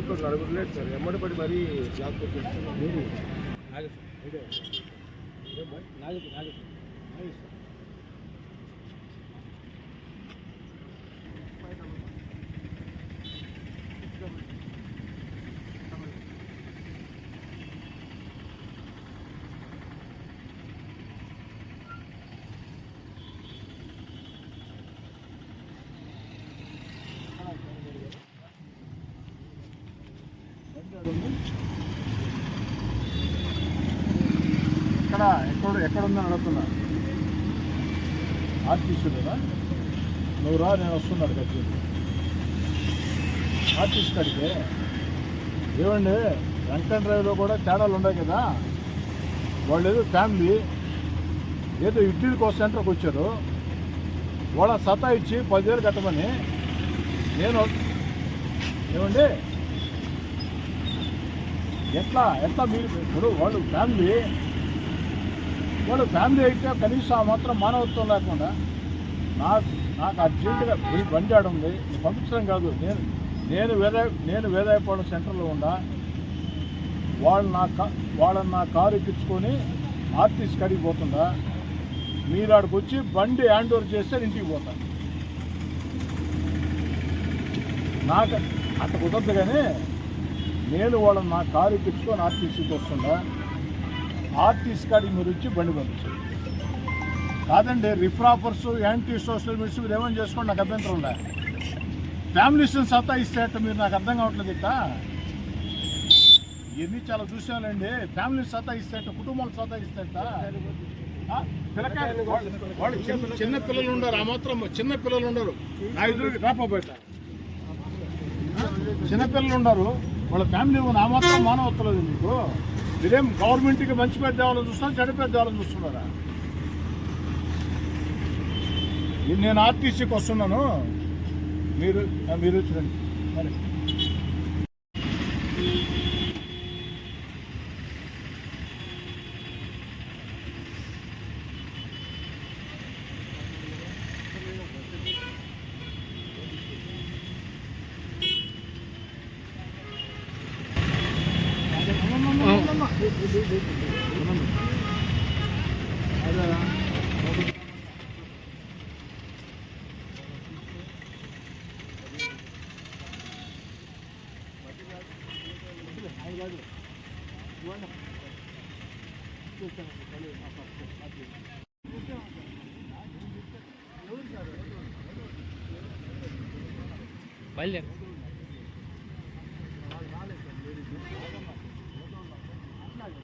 ఇప్పుడు నడుగులేదు సార్. ఎమ్మడి పడి మరీ జాబ్ మీరు ఎక్కడ ఎక్కడ ఎక్కడ ఉందని అడుగుతున్నా. ఆర్టీసీ కదా నువ్వు రా నేను వస్తున్నాడు ఖర్చు ఆర్టీసీ కాడికి? ఏమండి వెంకట డ్రైవ్లో కూడా తేడాలు ఉన్నాయి కదా? వాళ్ళు ఏదో ఫ్యామిలీ ఏదో ఇడ్లీ కోసం సెంటర్కి వచ్చారు. వాళ్ళ సతా ఇచ్చి పదివేలు కట్టమని నేను ఏమండి? ఎట్లా ఎట్లా మీరు ఇప్పుడు వాళ్ళు ఫ్యామిలీ వాళ్ళు ఫ్యామిలీ అయితే కనీసం ఆ మాత్రం మానవత్వం లేకుండా నాకు నాకు అర్జెంటుగా ఈ బండి ఆడ ఉంది. పంపించడం కాదు. నేను నేను వేద నేను వేదాయపాలెం సెంటర్లో ఉన్నా వాళ్ళు నా వాళ్ళని నా కారు ఎక్కించుకొని ఆర్టీసీ కడిగి పోతుండా. మీరు ఆడికి వచ్చి బండి హ్యాండ్ ఓవర్ చేస్తే ఇంటికి పోతాను నాకు అట్ట కుదరదు కానీ నేను వాళ్ళని నా కారు ఎక్కించుకొని ఆర్టీసీకి వస్తుందా ఆర్టీసీ కాడికి మీరు వచ్చి బండి పంపించండి. కాదండి రిఫ్రాఫర్స్ యాంటీ సోషల్ మీడియా మీరు ఏమైనా చేసుకోండి నాకు అభ్యంతరం ఉందా? ఫ్యామిలీస్ని సత్తా ఇస్తే అట్ట మీరు నాకు అర్థం కావట్లేదు ఇట్ట? ఇవన్నీ చాలా చూసానండి ఫ్యామిలీ సత్తా ఇస్తే అట్ట కుటుంబాలు సత్తా ఇస్తే? పిల్లకాయలు. వాళ్ళు- చిన్న పిల్లలు ఉండరు ఆ మాత్రం చిన్న పిల్లలు ఉండరు. నా ఎదురు రాపోబోయట చిన్నపిల్లలు ఉన్నారు వాళ్ళ ఫ్యామిలీ ఆ మాత్రం మానవత్తలేదు మీకు. మీరేం గవర్నమెంట్కి మంచి పెద్ద వాళ్ళని చూస్తున్నారు చెడు పెద్ద వాళ్ళని చూస్తున్నారా? నేను ఆర్టీసీకి వస్తున్నాను. మీరు మీరు చూడండి. సరే. బయలుదేరు